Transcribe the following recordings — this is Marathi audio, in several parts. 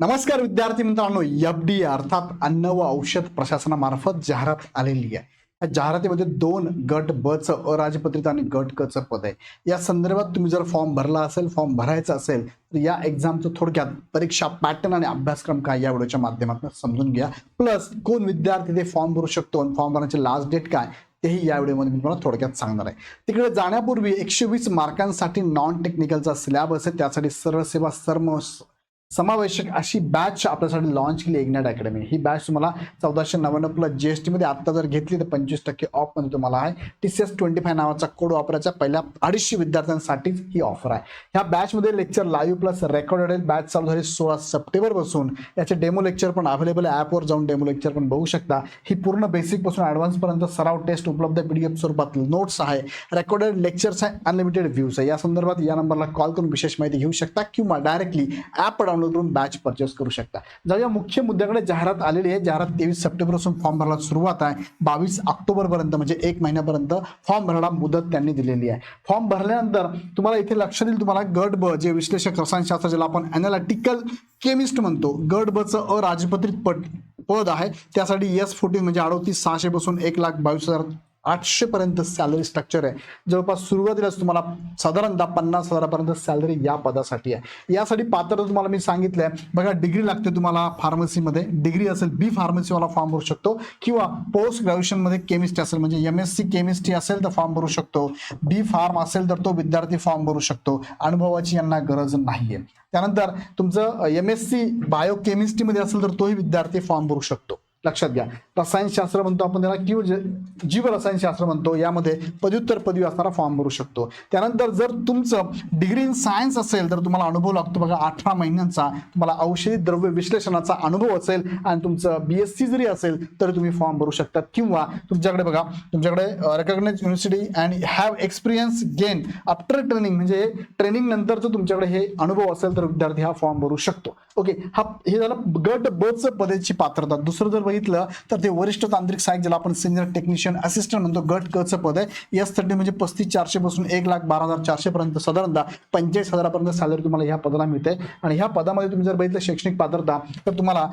नमस्कार विद्यार्थी मित्रांनो एफ डी अर्थात अन्न व औषध प्रशासनामार्फत जाहिरात आलेली आहे. या जाहिरातीमध्ये दोन गट ब च अराजपत्रित आणि गट क च पद आहे. या संदर्भात तुम्ही जर फॉर्म भरला असेल फॉर्म भरायचा असेल तर या एक्झामचं थोडक्यात परीक्षा पॅटर्न आणि अभ्यासक्रम काय या व्हिडिओच्या माध्यमातून समजून घ्या. प्लस कोण विद्यार्थी ते फॉर्म भरू शकतो आणि फॉर्म भरण्याची लास्ट डेट काय तेही या व्हिडिओमध्ये मी तुम्हाला थोडक्यात सांगणार आहे. तिकडे जाण्यापूर्वी एकशे वीस मार्कांसाठी नॉन टेक्निकलचा सिलेबस आहे. त्यासाठी सरळ सेवा सर्व समावेशक अशी बॅच आपल्यासाठी लॉन्च केली इग्नाइट अकॅडमी ही बॅच तुम्हाला चौदाशे नव्याण्णव प्लस जी एस टीमध्ये आत्ता जर घेतली तर पंचवीस टक्के ऑफमध्ये तुम्हाला आहे. T C S twenty five नावाचा कोड वापरायचा. पहिल्या अडीचशे विद्यार्थ्यांसाठीच ही ऑफर आहे. ह्या बॅचमध्ये lecture live plus recorded batch चालू झाली सोळा सप्टेंबरपासून याचे डेमो लेक्चर पण अवेलेबल आहे. ॲपवर जाऊन डेमो लेक्चर पण बघू शकता. ही पूर्ण बेसिकपासून ॲडव्हान्सपर्यंत सराव टेस्ट उपलब्ध पी डी एफ स्वरूपात नोट्स आहे. रेकॉर्डेड लेक्चर्स आहे. अनलिमिटेड व्ह्यूज आहे. या संदर्भात या नंबरला कॉल करून विशेष माहिती घेऊ शकता किंवा डायरेक्टली ॲप डाउनलोड करून बॅच परचेस करू शकता. जाऊया मुख्य मुद्द्याकडे. जाहिरात आलेली आहे. जाहिरात तेवीस सप्टेंबरपासून फॉर्म भरायला सुरुवात आहे. बावीस ऑक्टोबरपर्यंत म्हणजे एक महिन्यापर्यंत फॉर्म भरायला मुदत त्यांनी दिलेली आहे. फॉर्म भरल्यानंतर तुम्हाला इथे लक्ष देईल तुम्हाला गट ब जे विश्लेषक रसायनशास्त्र ज्याला आपण अनालिटिकल केमिस्ट म्हणतो गट ब अराजपत्रित पट पद आहे. त्यासाठी एस फोर्टीन म्हणजे अडोतीस सहाशे पासून एक लाख बावीस हजार आठशे पर्यंत सॅलरी स्ट्रक्चर आहे. जवळपास सुरुवातीलाच तुम्हाला साधारणतः पन्नास हजारापर्यंत सॅलरी या पदासाठी आहे. यासाठी पात्र तुम्हाला मी सांगितलं आहे बघा डिग्री लागते तुम्हाला फार्मसीमध्ये डिग्री असेल बी फार्मसीवाला फॉर्म भरू शकतो. किंवा पोस्ट ग्रॅज्युएशनमध्ये केमिस्ट्री असेल म्हणजे एम एस सी केमिस्ट्री असेल तर फॉर्म भरू शकतो. बी फार्म असेल तर तो विद्यार्थी फॉर्म भरू शकतो. अनुभवाची यांना गरज नाही आहे त्यानंतर तुमचं एम एस सी बायोकेमिस्ट्रीमध्ये असेल तर तोही विद्यार्थी फॉर्म भरू शकतो. लक्षात घ्या. रसायनशास्त्र म्हणतो आपण त्याला किंवा जे- म्हणतो यामध्ये पदव्युत्तर पदवी असणारा फॉर्म भरू शकतो. त्यानंतर जर तुमचं डिग्री इन सायन्स असेल तर तुम्हाला अनुभव लागतो बघा अठरा महिन्यांचा. तुम्हाला औषधी द्रव्य विश्लेषणाचा अनुभव असेल आणि तुमचं बी एस सी जरी असेल तर तुम्ही फॉर्म भरू शकता किंवा तुमच्याकडे बघा तुमच्याकडे recognise university and have experience gain after training म्हणजे ट्रेनिंग नंतरचं तुमच्याकडे हे अनुभव असेल तर विद्यार्थी हा फॉर्म भरू शकतो. ओके हा हे झालं गट ब पदेची पात्रता. दुसरं जर बघितलं तर ते वरिष्ठ तांत्रिक सहाय्यक ज्याला आपण सिनियर टेक्निशियन असिस्टंट म्हणतो गट कच पद आहे. यासाठी म्हणजे पस्तीस चारशे पासून एक लाख बारा हजार चारशे पर्यंत साधारणतः पंचेचाळीस हजारापर्यंत सॅलरी तुम्हाला ह्या पदाला मिळते. आणि ह्या पदामध्ये तुम्ही जर बघितलं शैक्षणिक पात्रता तर तुम्हाला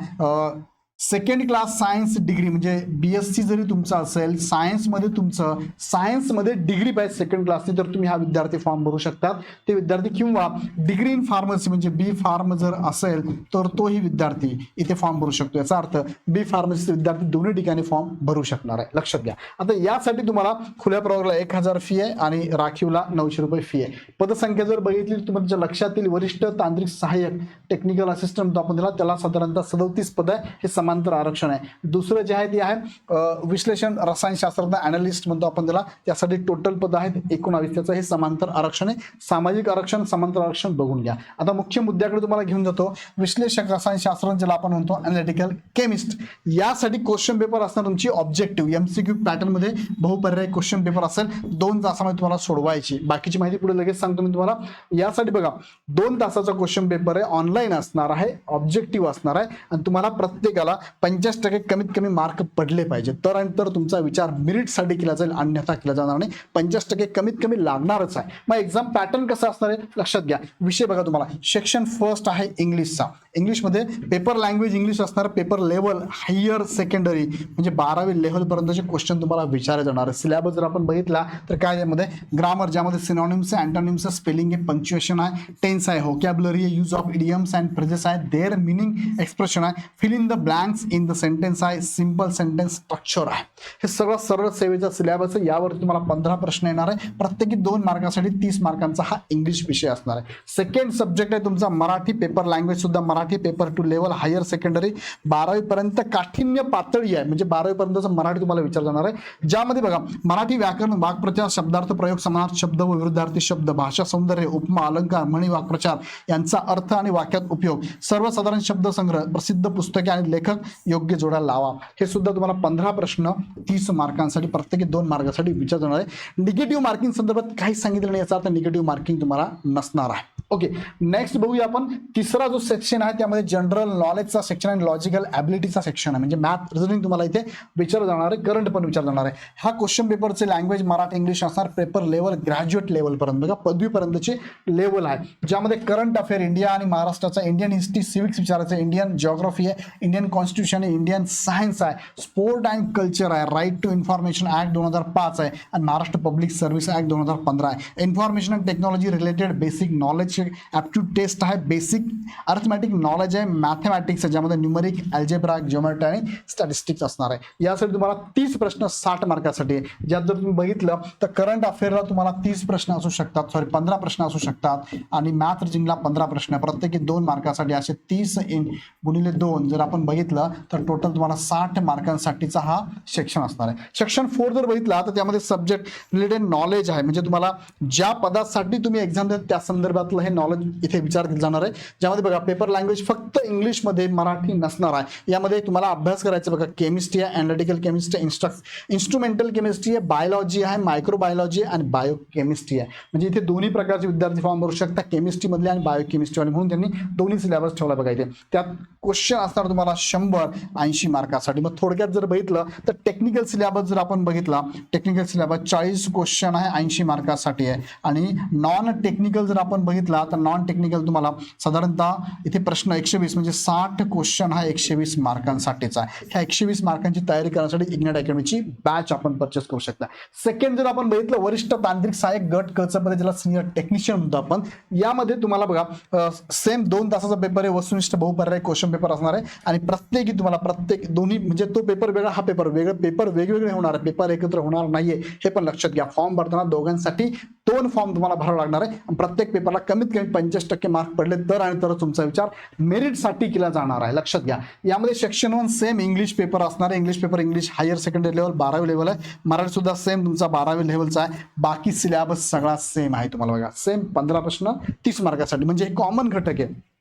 सेकंड क्लास सायन्स डिग्री म्हणजे बी एस सी जरी तुमचं असेल सायन्समध्ये तुमचं सायन्समध्ये डिग्री पाहिजे सेकंड क्लासची तर तुम्ही हा विद्यार्थी फॉर्म भरू शकतात. ते विद्यार्थी किंवा डिग्री इन फार्मसी म्हणजे बी फार्म जर असेल तर तोही विद्यार्थी इथे फॉर्म भरू शकतो. याचा अर्थ बी फार्मसीचे विद्यार्थी दोन्ही ठिकाणी फॉर्म भरू शकणार आहे. लक्षात घ्या. आता यासाठी तुम्हाला खुल्या प्रवर्गाला एक हजार फी आहे आणि राखीवला नऊशे रुपये फी आहे. पदसंख्या जर बघितली तर तुमच्या लक्षात येईल वरिष्ठ तांत्रिक सहाय्यक टेक्निकल असिस्टंट आपण त्याला त्याला साधारणतः सदोतीस पद आहे. हे समांतर आरक्षण आहे. दुसरं जे आहे ते आहे विश्लेषण रसायनशास्त्रज्ञ अनालिस्ट म्हणतो आपण त्याला. त्यासाठी टोटल पद आहेत एकोणावीस. त्याचं हे समांतर आरक्षण आहे. सामाजिक आरक्षण समांतर आरक्षण बघून घ्या. आता मुख्य मुद्द्याकडे तुम्हाला घेऊन जातो. विश्लेषक रसायनशास्त्र ज्याला आपण म्हणतो अनालिटिकल केमिस्ट यासाठी क्वेश्चन पेपर असणार तुमची ऑब्जेक्टिव्ह एमसीक्यू पॅटर्नमध्ये बहुपर्याय क्वेश्चन पेपर असेल दोन तासामध्ये तुम्हाला सोडवायची. बाकीची माहिती पुढे लगेच सांगतो मी तुम्हाला. यासाठी बघा दोन तासाचा क्वेश्चन पेपर आहे ऑनलाईन असणार आहे ऑब्जेक्टिव्ह असणार आहे. आणि तुम्हाला प्रत्येकाला पंचाळीस टक्के कमीत कमी मार्क पडले पाहिजे. तर आणि तर तुमचा विचार मिरिटसाठी केला जाईल अन्यथा केला जाणार नाही. पंचाळीस टक्के कमीत कमी लागणारच आहे. मग एक्झाम पॅटर्न कसं असणार आहे? लक्षात घ्या. विषय बघा तुम्हाला. सेक्शन फर्स्ट आहे इंग्लिशचा इंग्लिशमध्ये पेपर लँग्वेज इंग्लिश असणार पेपर लेवल हायर सेकंडरी म्हणजे बारावी लेव्हलपर्यंतचे क्वेश्चन तुम्हाला विचारले जाणार आहे सिलेबस जर आपण बघितला तर काय यामध्ये? ग्रामर ज्यामध्ये सिनॉनिम्स आहे अँटोनिम्स स्पेलिंग आहे पंक्च्युएशन आहे टेन्स आहे होकॅबलरी आहे use of idioms and phrases आहे देअर मिनिंग एक्सप्रेशन आहे. Fill in the blanks in the sentence आहे सिंपल सेंटेन्स स्ट्रक्चर आहे हे सगळं सरळ सेवेचा सिलेबस आहे. यावर तुम्हाला पंधरा प्रश्न येणार आहे. प्रत्येकी दोन मार्कासाठी तीस मार्कांचा हा इंग्लिश विषय असणार आहे. सेकंड सब्जेक्ट आहे तुमचा मराठी पेपर लँग्वेज सुद्धा. Marathi paper two level higher secondary बारावीपर्यंत काठिण्य पातळी आहे. म्हणजे बारावीपर्यंतचं मराठी तुम्हाला विचार जाणार आहे. ज्यामध्ये बघा मराठी व्याकरण वाक्प्रचार शब्दार्थ प्रयोग समानार्थ शब्द व विरुद्धार्थी शब्द भाषा सौंदर्य उपमा अलंकार म्हणी वाक्प्रचार यांचा अर्थ आणि वाक्यात उपयोग. सर्वसाधारण शब्दसंग्रह प्रसिद्ध पुस्तके आणि लेखक योग्य जोडा लावा. हे सुद्धा तुम्हाला पंधरा प्रश्न तीस मार्कांसाठी प्रत्येकी दोन मार्कासाठी विचार जाणार आहे. निगेटिव्ह मार्किंग संदर्भात काही सांगितलं नाही याचा अर्थ निगेटिव्ह मार्किंग तुम्हाला नसणार आहे. ओके नेक्स्ट बघूया आपण. तिसरा जो सेक्शन आहे त्यामध्ये जनरल नॉलेजचा सेक्शन आणि लॉजिकल ॲबिलिटीचा सेक्शन आहे. म्हणजे मॅथ रिझनिंग तुम्हाला इथे विचारलं जाणार आहे. करंट पण विचार जाणार आहे. हा क्वेश्चन पेपरचे लँग्वेज मराठी इंग्लिश असणार. पेपर लेवल ग्रॅज्युएट लेवलपर्यंत बघा. पदवीपर्यंतचे लेवल आहे. ज्यामध्ये करंट अफेअर इंडिया आणि महाराष्ट्राचा इंडियन हिस्ट्री सिविक्स विचारायचं. इंडियन जॉग्राफी आहे. इंडियन कॉन्स्टिट्यूशन आहे. इंडियन सायन्स आहे. स्पोर्ट अँड कल्चर आहे. राईट टू इन्फॉर्मेशन ऍक्ट दोन हजार पाच आहे. आणि महाराष्ट्र पब्लिक सर्व्हिस ऍक्ट दोन हजार पंधरा आहे. Information and technology related basic knowledge aptitude test आहे. बेसिक अर्थमॅटिक नॉलेज आहे. मॅथमॅटिक्स आहे ज्यामध्ये न्यूमरिक अल्जेब्रा जिओमेट्री आणि स्टॅटिस्टिक्स असणार आहे. यासाठी तुम्हाला तीस प्रश्न साठ मार्कासाठी आहे. ज्यात जर तुम्ही बघितलं तर करंट अफेअरला तुम्हाला तीस प्रश्न असू शकतात. सॉरी पंधरा प्रश्न असू शकतात. आणि मॅथ रिजिंगला पंधरा प्रश्न प्रत्येकी दोन मार्कासाठी असे तीस इन गुणिले दोन जर आपण बघितलं तर टोटल तुम्हाला साठ मार्कांसाठीचा हा सेक्शन असणार आहे. सेक्शन फोर जर बघितला तर त्यामध्ये सब्जेक्ट रिलेटेड नॉलेज आहे. म्हणजे तुम्हाला ज्या पदासाठी तुम्ही एक्झाम देत त्या संदर्भातलं हे नॉलेज इथे विचार केला जाणार आहे. ज्यामध्ये बघा पेपर लँग्वेज फक्त इंग्लिशमध्ये मराठी नसणार आहे. यामध्ये तुम्हाला अभ्यास करायचा बघा. केमिस्ट्री आहे analytical chemistry instruct instrumental chemistry आहे बायोलॉजी आहे मायक्रोबायोलॉजी आणि बायोकेमिस्ट्री आहे. म्हणजे इथे दोन्ही प्रकारचे विद्यार्थी फॉर्म भरू शकता केमिस्ट्रीमधले आणि बायोकेमिस्ट्री म्हणून त्यांनी दोन्ही सिलेबस ठेवला बघा इथे. त्यात क्वेश्चन असणार तुम्हाला शंभर ऐंशी मार्कासाठी मग थोडक्यात जर बघितलं तर टेक्निकल सिलेबस जर आपण बघितला टेक्निकल सिलेबस चाळीस क्वेश्चन आहे ऐंशी मार्कासाठी आहे. आणि नॉन टेक्निकल जर आपण बघितलं तर नॉन टेक्निकल तुम्हाला साधारणतः इथे प्रश्न एकशे वीस म्हणजे साठ क्वेश्चन हा एकशे वीस मार्कांसाठीचा आहे. ह्या एकशे वीस मार्कांची तयारी करण्यासाठी इग्नेट अकॅडमीची बॅच आपण परचेस करू शकता. सेकंड जर आपण बघितलं वरिष्ठ तांत्रिक सहाय्यक गट कचमध्ये ज्याला सिनियर टेक्निशियन म्हणतो आपण यामध्ये तुम्हाला बघा सेम दोन तासाचा पेपर आहे वस्तुनिष्ठ बहुपर्याय क्वेश्चन पेपर असणार आहे. आणि प्रत्येकी तुम्हाला प्रत्येक दोन्ही म्हणजे तो पेपर वेगळा हा पेपर वेगळा पेपर वेगवेगळे होणार आहे. पेपर एकत्र होणार नाहीये. हे पण लक्षात घ्या. फॉर्म भरताना दोघांसाठी दोन फॉर्म तुम्हाला भरावा लागणार आहे. प्रत्येक पेपरला कमी कमीत कमी पंचवीस टक्के मार्क पडले तर आणि तरच तुमचा विचार मेरिटसाठी केला जाणार आहे. लक्षात घ्या. यामध्ये section one same English paper असणार आहे. English paper English higher secondary level बारावी लेवल आहे. मराठी सुद्धा सेम तुमचा बारावी लेवलचा आहे. बाकी सिलेबस सगळा सेम आहे तुम्हाला बघा. सेम पंधरा प्रश्न तीस मार्कासाठी म्हणजे हे कॉमन घटक आहे.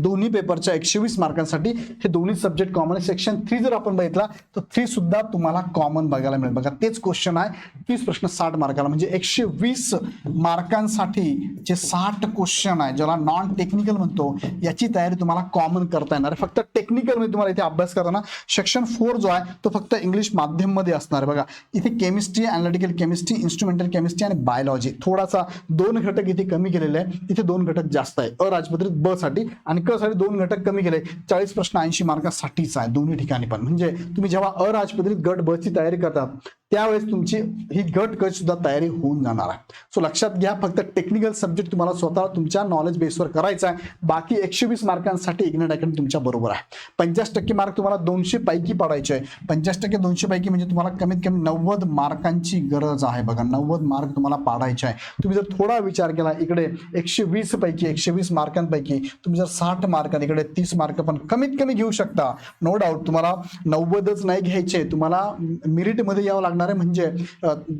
दोन्ही पेपरच्या एकशे वीस मार्कांसाठी हे दोन्ही सब्जेक्ट कॉमन सेक्शन थ्री जर आपण बघितला तर थ्री सुद्धा तुम्हाला कॉमन बघायला मिळेल. बघा तेच क्वेश्चन आहे. तीस प्रश्न साठ मार्काला. म्हणजे एकशे वीस मार्कांसाठी जे साठ क्वेश्चन आहे ज्याला नॉन टेक्निकल म्हणतो याची तयारी तुम्हाला कॉमन करता येणार आहे. फक्त टेक्निकलमध्ये तुम्हाला इथे अभ्यास करताना सेक्शन फोर जो आहे तो फक्त इंग्लिश माध्यममध्ये असणार आहे. बघा इथे chemistry analytical chemistry instrumental chemistry आणि बायोलॉजी थोडासा दोन घटक इथे कमी केलेले आहे इथे दोन घटक जास्त आहे. अराजपत्रित ब साठी आणि क दोन घटक कमी केले. चाळीस प्रश्न ऐंशी मार्कासाठीच आहे दोन्ही ठिकाणी पण. म्हणजे तुम्ही जेव्हा अराजपत्रित गट बसची तयारी करतात त्यावेळेस तुमची ही गट गट सुद्धा तयारी होऊन जाणार आहे. सो लक्षात घ्या फक्त टेक्निकल सब्जेक्ट तुम्हाला स्वतः तुमच्या नॉलेज बेसवर करायचा आहे. बाकी एकशे वीस मार्कांसाठी इग्नेट अकॅडमी तुमच्या बरोबर आहे. पंचाळीस टक्के मार्क तुम्हाला दोनशे पैकी पडायचे आहे. पंचाळीस टक्के दोनशे पैकी म्हणजे तुम्हाला कमीत कमी नव्वद मार्कांची गरज आहे बघा. नव्वद मार्क तुम्हाला पाडायचे आहे. तुम्ही जर थोडा विचार केला इकडे एकशे वीस पैकी एकशे वीस मार्कांपैकी तुम्ही जर साठ मार्क इकडे तीस मार्क पण कमीत कमी घेऊ शकता. नो डाऊट तुम्हाला नव्वदच नाही घ्यायचे. तुम्हाला मिरिटमध्ये यावं लागणार आहे म्हणजे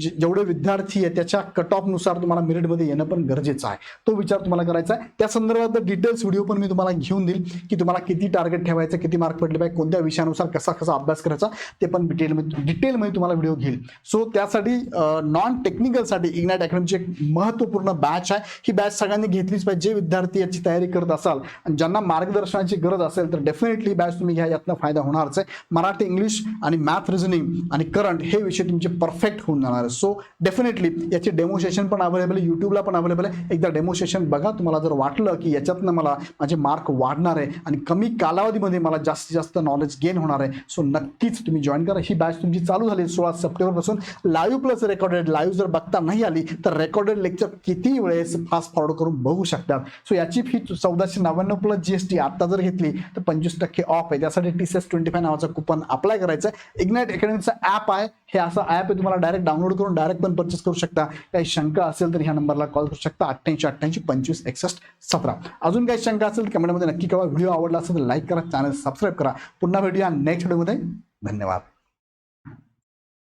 जेवढे विद्यार्थी आहे त्याच्या कट ऑफनुसार तुम्हाला मेरिटमध्ये येणं पण गरजेचं आहे. तो विचार तुम्हाला करायचा आहे. त्या संदर्भात डिटेल्स व्हिडिओ पण मी तुम्हाला घेऊन देईल की तुम्हाला किती टार्गेट ठेवायचं किती मार्क पडले पाहिजे कोणत्या विषयानुसार कसा कसा अभ्यास करायचा ते पण डिटेलमध्ये डिटेलमध्ये तुम्हाला व्हिडिओ घेईल. सो त्यासाठी नॉन टेक्निकलसाठी इग्नाइट अकॅडमीची एक महत्त्वपूर्ण बॅच आहे. ही बॅच सगळ्यांनी घेतलीच पाहिजे. जे विद्यार्थी याची तयारी करत असाल आणि ज्यांना मार्गदर्शनाची गरज असेल तर डेफिनेटली बॅच तुम्ही घ्या. यातनं फायदा होणारच आहे. मराठी इंग्लिश आणि मॅथ रिझनिंग आणि करंट हे विषय तुमचे परफेक्ट होऊन जाणार आहे. सो डेफिनेटली याचे डेमोस्ट्रेशन पण अवेलेबल आहे यूट्यूबला पण अवेलेबल आहे. एकदा डेमोस्ट्रेशन बघा तुम्हाला जर वाटलं की याच्यातनं मला माझे मार्क वाढणार आहे आणि कमी कालावधीमध्ये मला जास्तीत जास्त नॉलेज गेन होणार आहे सो नक्कीच तुम्ही जॉईन करा. ही बॅच तुमची चालू झाली सोळा सप्टेंबरपासून. लाईव्ह प्लस रेकॉर्डेड लाईव्ह जर बघता नाही आली तर रेकॉर्डेड लेक्चर किती वेळेस फास्ट फॉरवर्ड करून बघू शकतात. सो याची फी चौदाशे नव्याण्णव प्लस जी एस टी आत्ता जर घेतली तर पंचवीस टक्के ऑफ आहे. त्यासाठी T C S twenty five नावाचं कुपन अप्लाय करायचं. आहे इग्नाइट अकॅडमीचं ॲप आहे. हे असं असं ॲप आहे तुम्हाला डायरेक्ट डाउनलोड करून डायरेक्ट पण परचेस करू शकता. काही शंका असेल तर ह्या नंबरला कॉल करू शकता. अठ्ठ्याऐंशी अठ्ठ्याऐंशी पंचवीस एकसष्ट सतरा. अजून काही शंका असेल तर कमेंटमध्ये नक्की कळवा. व्हिडिओ आवडला असेल तर लाईक करा चॅनल सबस्क्राईब करा. पुन्हा भेटूया नेक्स्ट व्हिडिओमध्ये धन्यवाद.